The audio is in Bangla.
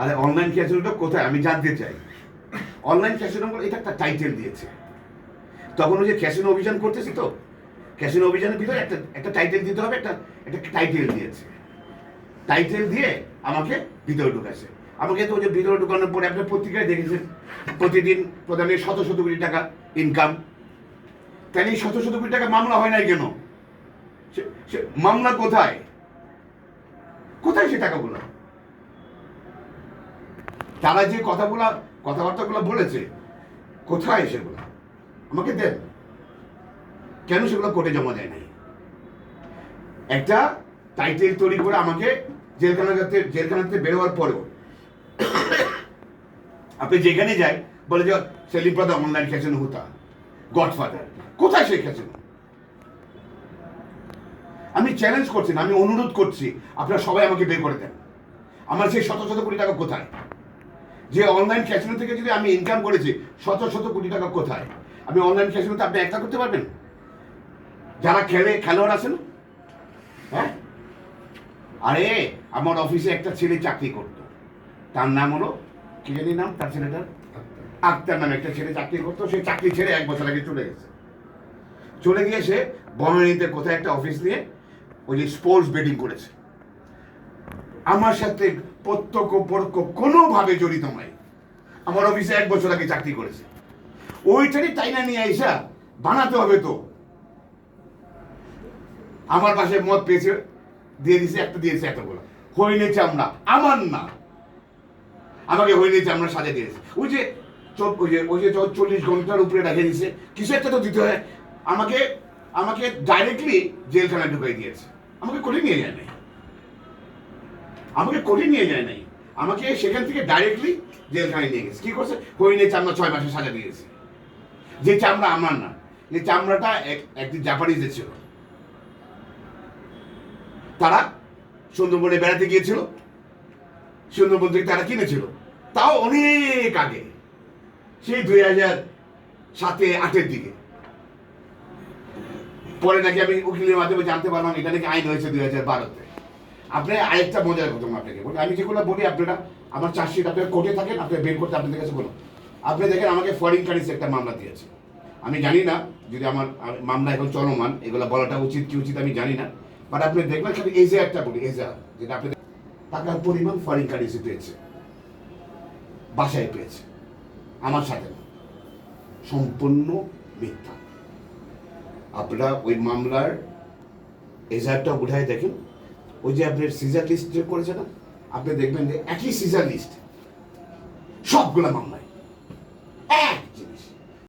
আর অনলাইন ক্যাসিনোটা কোথায়? আমি জানতে চাই। অনলাইন ক্যাসিনো এটা একটা টাইটেল দিয়েছে। তখন ওই যে ক্যাসিনো অভিযান করতেছি তো? ক্যাসিনো অভিযানের ভিতরে একটা একটা টাইটেল দিতে হবে, একটা একটা টাইটেল দিয়েছে। টাইটেল দিয়ে আমাকে ভিতরে ঢুকাইছে। আমাকে তো ওই যে ভিতরে ঢুকানোর পরে আপনার পত্রিকায় দেখেছেন, প্রতিদিন প্রধানের শত শত কোটি টাকা ইনকাম তাহলে এই শত শত কোটি টাকা মামলা হয় নাই কেন? মামলা কোথায়? কোথায় সে টাকাগুলো? তারা যে কথাগুলো, কথাবার্তাগুলো বলেছে, কোথায় সেগুলো? আমাকে দেন। কেন সেগুলো কোর্টে জমা দেয় নাই? একটা টাইটেল তৈরি করে আমাকে জেলখানাতে জেলখানাতে বেরোবার পরেও আপনি যেখানে যাই, বলে যে সেলিম প্রদা অনলাইন ক্যাসিনো হুতা, গডফাদার। কোথায় সেই ক্যাসিনো আমি চ্যালেঞ্জ করছি না, আমি অনুরোধ করছি, আপনারা সবাই আমাকে বের করে দেন। আমার সেই শত শত কোটি টাকা কোথায়? যে অনলাইন ক্যাসিনো থেকে যদি আমি ইনকাম করেছি শত শত কোটি টাকা কোথায়? আমি অনলাইন ক্যাসিনোতে আপনি একটা করতে পারবেন? যারা খেলে খেলোয়াড় আছেন হ্যাঁ? আরে আমার অফিসে একটা ছেলে চাকরি করতো। তার নাম হলো কি জানি নাম? তার ছেলেটার? আক্তার। নামে একটা ছেলে চাকরি করতো। সে চাকরি ছেড়ে এক বছর আগে চলে গেছে। চলে গিয়ে সে বনানীতে কোথায় একটা অফিস নিয়ে ওই যে স্পোর্টস বেটিং করেছে। আমার সাথে প্রত্যক্ষ পরোক্ষ কোনোভাবে জড়িত নয়। আমার অফিসে এক বছর আগে চাকরি করেছে। ওইটারই টাইনা নিয়ে আইসা বানাতে হবে তো। আমার পাশে মদ পেয়েছে, দিয়ে দিছে, একটা দিয়েছে এতগুলো। হইনে চামড়া, আমার না। আমাকে হইনে চামড়া সাজা দিয়েছে। ওই যে ওই যে ওই যে চল্লিশ ঘণ্টার উপরে রেখে দিছে। কিছু একটা তো দিতে হয়। আমাকে আমাকে ডাইরেক্টলি জেলখানায় ঢুকাই দিয়েছে। আমাকে করে নিয়ে যায় আমাকে করে নিয়ে যায় নাই। আমাকে সেখান থেকে ডাইরেক্টলি জেলখানায় নিয়ে গেছে। কি করছে? হইনে চামড়া ছয় মাসে সাজা দিয়েছে যে চামড়া আমার না, যে চামড়াটা এক- একটি জাপানিজের ছিল। তারা সুন্দরবনে বেড়াতে গিয়েছিল। সুন্দরবন থেকে তারা কিনেছিল। তাও অনেক আগে, সেই দুই হাজার সাতে আটের দিকে। পরে নাকি আমি উকিলের মাধ্যমে জানতে পারলাম, এটা নাকি আইন হয়েছে দুই হাজার বারোতে। আপনি আরেকটা মজার কথা আপনাকে বলি। আমি যেগুলো বলি আপনারা, আমার চার্জশিট আপনার কোর্টে থাকেন আপনি বের করতে আপনাদের কাছে বলুন আপনি দেখেন আমাকে ফরেন কারেন্সি একটা মামলা দিয়েছে। আমি জানি না যদি আমার মামলা এখন চলমান, এগুলো বলাটা উচিত কি উচিত আমি জানি না। বাট আপনি দেখবেন খালি একটা বলি এজা যেটা আপনি টাকার পরিমাণ ফরেন কারেন্সি পেয়েছে। বাসায় পেয়েছে। আমার সাথে না। সম্পূর্ণ মিথ্যা। আপনারা ওই মামলার এজারটা উঠায় দেখেন। ওই যে আপনার সিজার লিস্ট করেছে না, আপনি দেখবেন যে একই সিজার লিস্ট সবগুলো মামলায়। এক